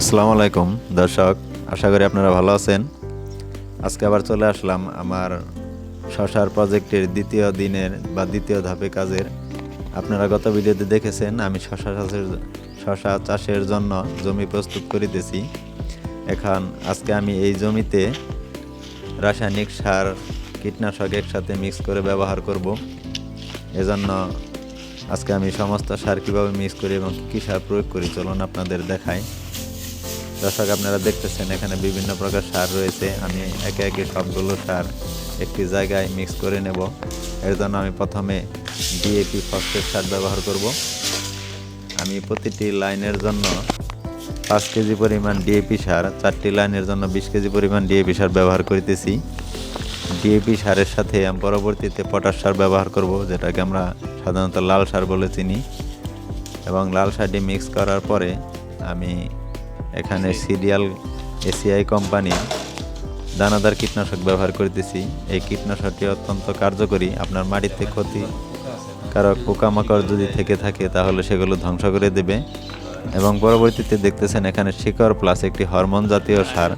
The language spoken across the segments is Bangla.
আসসালামু আলাইকুম, দর্শক। আশা করি আপনারা ভালো আছেন। আজকে আবার চলে আসলাম আমার শশার প্রজেক্টের দ্বিতীয় দিনের বা দ্বিতীয় ধাপে কাজের। আপনারা গত ভিডিওতে দেখেছেন, আমি শশা চাষের শশা চাষের জন্য জমি প্রস্তুত করিতেছি। এখন আজকে আমি এই জমিতে রাসায়নিক সার, কীটনাশক একসাথে মিক্স করে ব্যবহার করব। এজন্য আজকে আমি সমস্ত সার কীভাবে মিক্স করি এবং কী সার প্রয়োগ করি, চলুন আপনাদের দেখাই। দর্শক, আপনারা দেখতেছেন এখানে বিভিন্ন প্রকার সার রয়েছে। আমি একে একে সবগুলো সার একটি জায়গায় মিক্স করে নেব। এর জন্য আমি প্রথমে ডিএপি ফসফেট সার ব্যবহার করব। আমি প্রতিটি লাইনের জন্য পাঁচ কেজি পরিমাণ ডিএপি সার, চারটি লাইনের জন্য বিশ কেজি পরিমাণ ডিএপি সার ব্যবহার করিতেছি। ডিএপি সারের সাথে আমি পরবর্তীতে পটাশ সার ব্যবহার করব, যেটাকে আমরা সাধারণত লাল সার বলে চিনি। এবং লাল সারটি মিক্স করার পরে আমি এখানে সিরিয়াল এসিআই কোম্পানি দানাদার কীটনাশক ব্যবহার করতেছি। এই কীটনাশকটি অত্যন্ত কার্যকরী, আপনার মাটিতে ক্ষতি কারক পোকামাকড় যদি থেকে থাকে, তাহলে সেগুলো ধ্বংস করে দেবে। এবং পরবর্তীতে দেখতেছেন এখানে শিকড় প্লাস একটি হরমোন জাতীয় সার,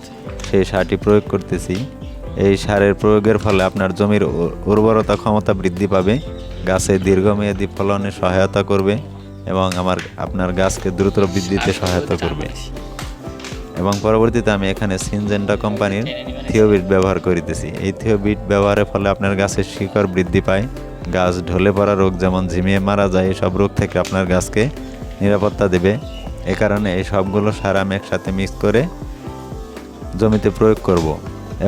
সেই সারটি প্রয়োগ করতেছি। এই সারের প্রয়োগের ফলে আপনার জমির উর্বরতা ক্ষমতা বৃদ্ধি পাবে, গাছে দীর্ঘমেয়াদী ফলনে সহায়তা করবে এবং আমার, আপনার গাছকে দ্রুত বৃদ্ধিতে সহায়তা করবে। এবং পরবর্তীতে আমি এখানে সিনজেন্টা কোম্পানির থিওবিট ব্যবহার করিতেছি। এই থিওবিট ব্যবহারের ফলে আপনার গাছের শিকড় বৃদ্ধি পায় গাছ ঢলে পড়া রোগ যেমন ঝিমিয়ে মারা যায় এই সব রোগ থেকে আপনার গাছকে নিরাপত্তা দেবে। এ কারণে এই সবগুলো সার আমি একসাথে মিক্স করে জমিতে প্রয়োগ করব।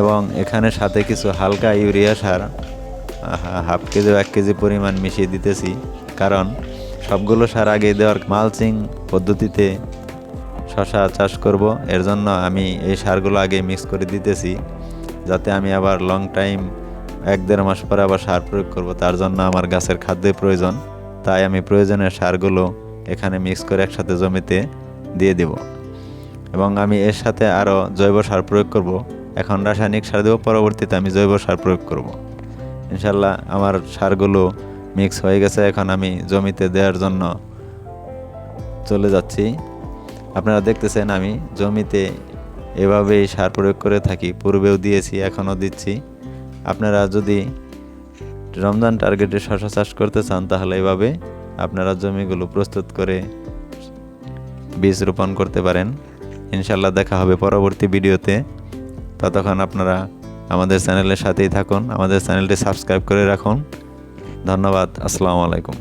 এবং এখানে সাথে কিছু হালকা ইউরিয়া সার হাফ কেজি এক কেজি পরিমাণ মিশিয়ে দিতেছি। কারণ সবগুলো সার আগে দেওয়ার মালচিং পদ্ধতিতে শশা চাষ করব। এর জন্য আমি এই সারগুলো আগে মিক্স করে দিতেছি, যাতে আমি আবার লং টাইম এক দেড় মাস পরে আবার সার প্রয়োগ করব। তার জন্য আমার গাছের খাদ্যের প্রয়োজন। তাই আমি প্রয়োজনীয় সারগুলো এখানে মিক্স করে একসাথে জমিতে দিয়ে দেব। এবং আমি এর সাথে আরও জৈব সার প্রয়োগ করব। এখন রাসায়নিক সার দেবো, পরবর্তীতে আমি জৈব সার প্রয়োগ করব। ইনশাল্লাহ আমার সারগুলো মিক্স হয়ে গেছে। এখন আমি জমিতে দেওয়ার জন্য চলে যাচ্ছি। আপনারা দেখতেছেন আমি জমিতে এভাবেই সার প্রয়োগ করে থাকি। পূর্বেও দিয়েছি, এখনও দিচ্ছি। আপনারা যদি রমজান টার্গেটে শশা চাষ করতে চান, তাহলে এভাবে আপনারা জমিগুলো প্রস্তুত করে বীজ রোপণ করতে পারেন। ইনশাল্লাহ দেখা হবে পরবর্তী ভিডিওতে। ততক্ষণ আপনারা আমাদের চ্যানেলের সাথেই থাকুন, আমাদের চ্যানেলটি সাবস্ক্রাইব করে রাখুন। ধন্যবাদ, আসসালামু আলাইকুম।